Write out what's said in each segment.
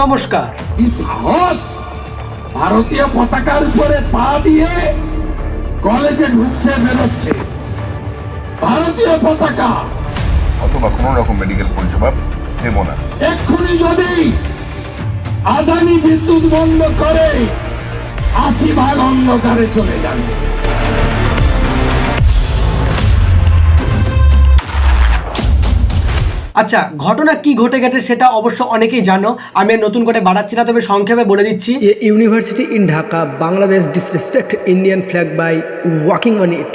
নমস্কার। কি সাহস? ভারতীয় পতাকার উপরে পা দিয়ে কলেজে ঢুকছে বেরোচ্ছে। ভারতীয় পতাকা। অথবা কোনো রকম মেডিকেল পরিষেবা দেব না। এক্ষুনি যদি আদানি বিদ্যুৎ বন্ধ করে আশি ভাগ অন্ধকারে চলে যাবে। আচ্ছা ঘটনা কি ঘটে গেছে সেটা অবশ্য অনেকেই জানো। আমি নতুন করে বাড়াচ্ছি না তবে সংক্ষেপে বলে দিচ্ছি। university in Dhaka, Bangladesh disrespect Indian flag by walking on it.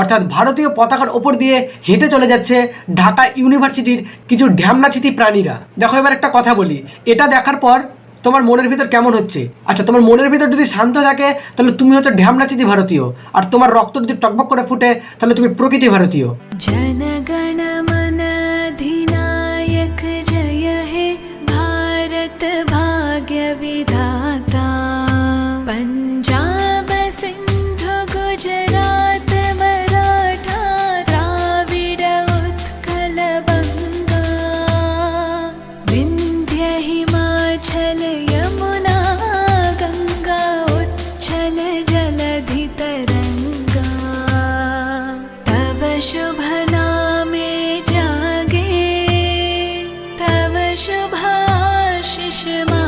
অর্থাৎ ভারতীয় পতাকার ওপর দিয়ে হেঁটে চলে যাচ্ছে ঢাকা ইউনিভার্সিটির কিছু ঢ্যামনাচিতি প্রাণীরা। দেখো এবার একটা কথা বলি। এটা দেখার পর তোমার মনের ভিতর কেমন হচ্ছে? আচ্ছা তোমার মনের ভিতর যদি শান্ত থাকে তাহলে তুমি হচ্ছে ঢ্যামনাচিতি ভারতীয়। আর তোমার রক্ত যদি টকবক করে ফুটে তাহলে তুমি প্রকৃতি ভারতীয়। ভাষিস মা।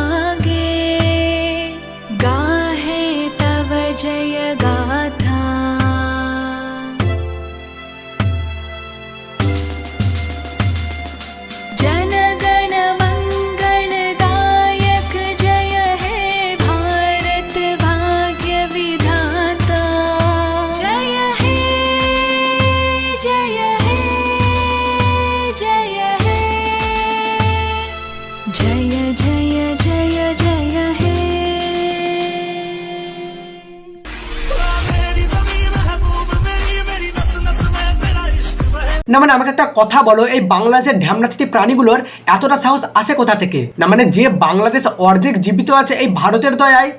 না মানে আমাকে একটা কথা বলো, এই বাংলাদেশের ঢ্যামনাচিতি প্রাণীগুলোর এতটা সাহস আসে কোথা থেকে? না মানে যে বাংলাদেশ অর্ধেক জীবিত আছে এই ভারতের দয়ায়,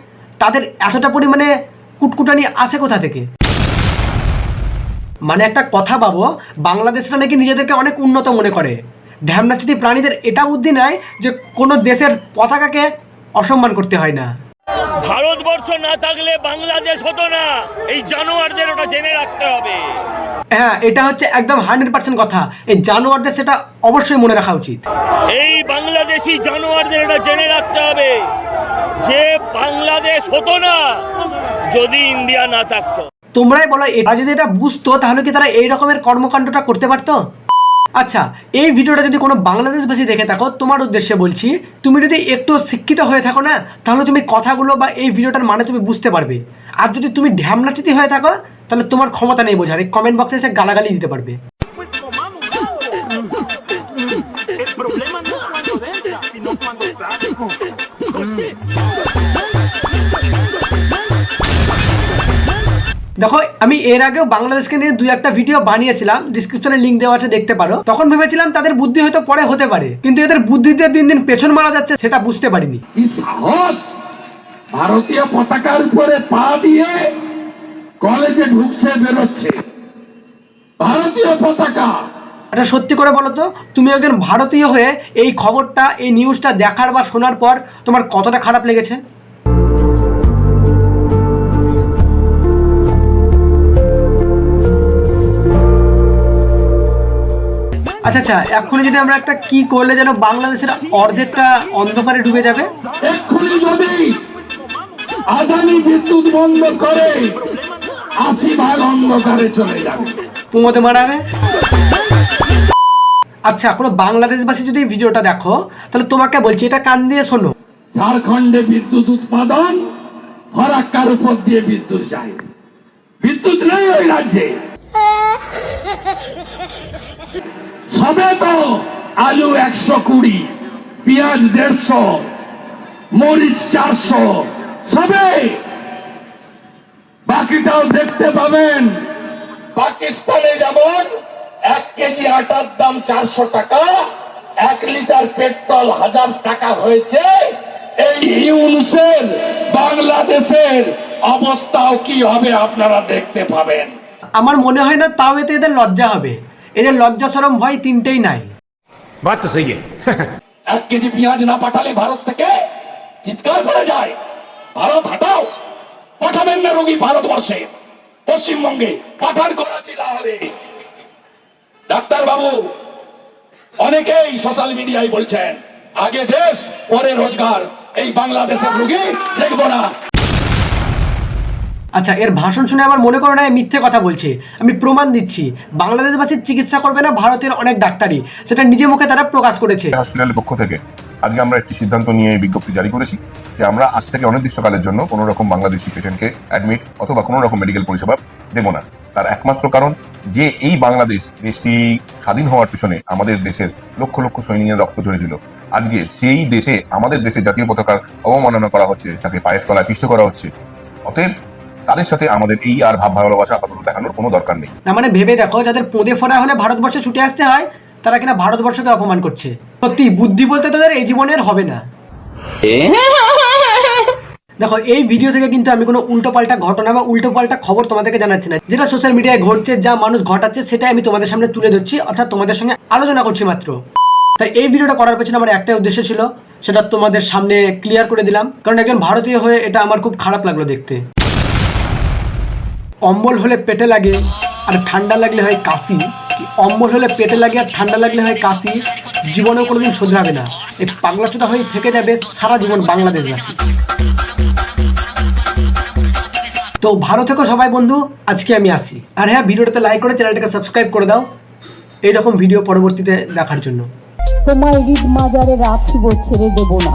তাদের এতটা পরিমাণে কুটকুটানি আসে কোথা থেকে? মানে একটা কথা ভাবো বাংলাদেশরা নাকি নিজেদেরকে অনেক উন্নত মনে করে। ঢ্যামনাচিতি প্রাণীদের এটা বুদ্ধি নেয় যে কোনো দেশের পতাকাকে অসম্মান করতে হয় না। ভারতবর্ষ না থাকলে বাংলাদেশ হতো না। এই জানোয়ারদের ওটা জেনে রাখতে হবে। হ্যাঁ এটা হচ্ছে একদম হান্ড্রেড পার্সেন্ট কথা। এই জানোয়ারদের সেটা অবশ্যই মনে রাখা উচিত। এই বাংলাদেশি জানোয়ারদের এটা জেনে রাখতে হবে যে বাংলাদেশ হতো না যদি ইন্ডিয়া না থাকতো। তোমরাই বলো এটা যদি এটা বুঝতো তাহলে কি তারা এই রকমের কর্মকাণ্ডটা করতে পারতো? আচ্ছা এই ভিডিওটা যদি কোনো বাংলাদেশবাসী দেখে থাকো তোমার উদ্দেশ্যে বলছি তুমি যদি একটু শিক্ষিত হয়ে থাকো না তাহলে তুমি কথাগুলো বা এই ভিডিওটার মানে তুমি বুঝতে পারবে। আর যদি তুমি ঢ্যামনাচিতি হয়ে থাকো তাহলে তোমার ক্ষমতা নেই বোঝার, এই কমেন্ট বক্সে এসে গালাগালি দিতে পারবে। দেখো, আমি এর আগেও বাংলাদেশকে নিয়ে দুই একটা ভিডিও বানিয়েছিলাম ডিসক্রিপশনে লিঙ্ক দেওয়া আছে, দেখতে পারো। তখন ভেবেছিলাম তাদের বুদ্ধি হয়তো পরে হতে পারে, কিন্তু এদের বুদ্ধিতে দিন দিন পেছন মারা যাচ্ছে, সেটা বুঝতে পারিনি। কি সাহস? ভারতীয় পতাকার উপরে পা দিয়ে কলেজে ঢুকছে বেরোচ্ছে। ভারতীয় পতাকা। এটা সত্যি করে বলো তো তুমি একজন ভারতীয় হয়ে এই খবরটা এই নিউজটা দেখার বা শোনার পর তোমার কতটা খারাপ লেগেছে? আচ্ছা আচ্ছা এক্ষুনি যদি আমরা একটা কি করলে যেন বাংলাদেশের অর্ধেকটা অন্ধকারে ডুবে যাবে? এক্ষুনি যদি আদানি বিদ্যুৎ বন্ধ করে আশি ভাগ অন্ধকারে চলে যাবে। পুমোতে মারাবে? আচ্ছা কোনো বাংলাদেশবাসী যদি ভিডিওটা দেখো তাহলে তোমাকে বলছি এটা কান দিয়ে শোনো। ঝাড়খণ্ডে বিদ্যুৎ উৎপাদন ফরাক্কার উপর দিয়ে বিদ্যুৎ যায়। বিদ্যুৎ নেই ওই রাজ্যে। সবে তো আলু একশো কুড়ি পেঁয়াজ দেড়শো মরিচ চারশো সবে বাকিটাও দেখতে পাবেন। পাকিস্তানে যেমন এক কেজি আটার দাম চারশো টাকা এক লিটার পেট্রোল হাজার টাকা হয়েছে। এই ইউনুসের বাংলাদেশের অবস্থাও কি হবে আপনারা দেখতে পাবেন। আমার মনে হয় না তাও এতে এদের লজ্জা হবে। এদের লজ্জা সরম ভয় তিনটেই নাই। এক কেজি পেঁয়াজ না পাঠালে ভারত থেকে চিৎকার করে যায়। ভারত হাঁটাও। পাঠাবেন না রোগী ভারতবর্ষে পশ্চিমবঙ্গে পাঠান করাচি লাহোরে ডাক্তার বাবু অনেকেই সোশ্যাল মিডিয়ায় বলছেন আগে দেশ পরে রোজগার। এই বাংলাদেশের রোগী দেখব না। আচ্ছা এর ভাষণ শুনে আমার মনে করো না মিথ্যে কথা বলছে। আমি প্রমাণ দিচ্ছি বাংলাদেশবাসীর চিকিৎসা করবে না ভারতের অনেক ডাক্তারই। সেটা নিজে মুখে তারা প্রকাশ করেছে। হসপিটালের পক্ষ থেকে। আজকে আমরা একটি সিদ্ধান্ত নিয়ে এই বিজ্ঞপ্তি জারি করেছি যে আমরা আজ থেকে অনির্দিষ্টকালের জন্য কোনো রকম বাংলাদেশি পেশেন্টকে অ্যাডমিট অথবা কোনো রকম মেডিকেল পরিষেবা দেব না। তার একমাত্র কারণ যে এই বাংলাদেশ দেশটি স্বাধীন হওয়ার পিছনে আমাদের দেশের লক্ষ লক্ষ সৈনিকের রক্ত ঝরেছিল। আজকে সেই দেশে, আমাদের দেশে জাতীয় পতাকার অবমাননা করা হচ্ছে, তাকে পায়ের তলায় পিষ্ট করা হচ্ছে। অতএব তাদের সাথে আমাদের এই আর ভাব ভালোবাসা আপাতত দেখানোর কোনো দরকার নেই। না মানে ভেবে দেখো, যাদের পোঁদে ফোড়া হলে ভারতবর্ষে ছুটে আসতে হয়, তারা কিনা ভারতবর্ষকে অপমান করছে। সত্যি বুদ্ধি বলতে তাদের এই জীবনের হবে না। দেখো এই ভিডিও থেকে কিন্তু আমি কোনো উল্টো পাল্টা ঘটনা বা উল্টো পাল্টা খবর তোমাদেরকে জানাচ্ছি না। যেটা সোশ্যাল মিডিয়ায় ঘটছে যা মানুষ ঘটাচ্ছে সেটাই আমি তোমাদের সামনে তুলে ধরছি অর্থাৎ তোমাদের সঙ্গে আলোচনা করছি মাত্র। তাই এই ভিডিওটা করার পেছনে আমার একটাই উদ্দেশ্য ছিল সেটা তোমাদের সামনে ক্লিয়ার করে দিলাম। কারণ একজন ভারতীয় হয়ে এটা আমার খুব খারাপ লাগল দেখতে। অম্বল হলে পেটে লাগে আর ঠান্ডা লাগলে হয় কাশি অম্বল হলে পেটে লাগে আর ঠান্ডা লাগলে হয় কাশি জীবনেও কোনোদিন শোধরাবে না। এই পাগলাচোদা হয়ে থেকে যাবে সারা জীবন বাংলাদেশবাসী। তো ভালো থেকো সবাই বন্ধু, আজকে আমি আসি। আর হ্যাঁ ভিডিওটাতে লাইক করে চ্যানেলটাকে সাবস্ক্রাইব করে দাও। এইরকম ভিডিও পরবর্তীতে দেখার জন্য। তোমায় ঈদ মাজারে রাখিব ছেড়ে দেবো না।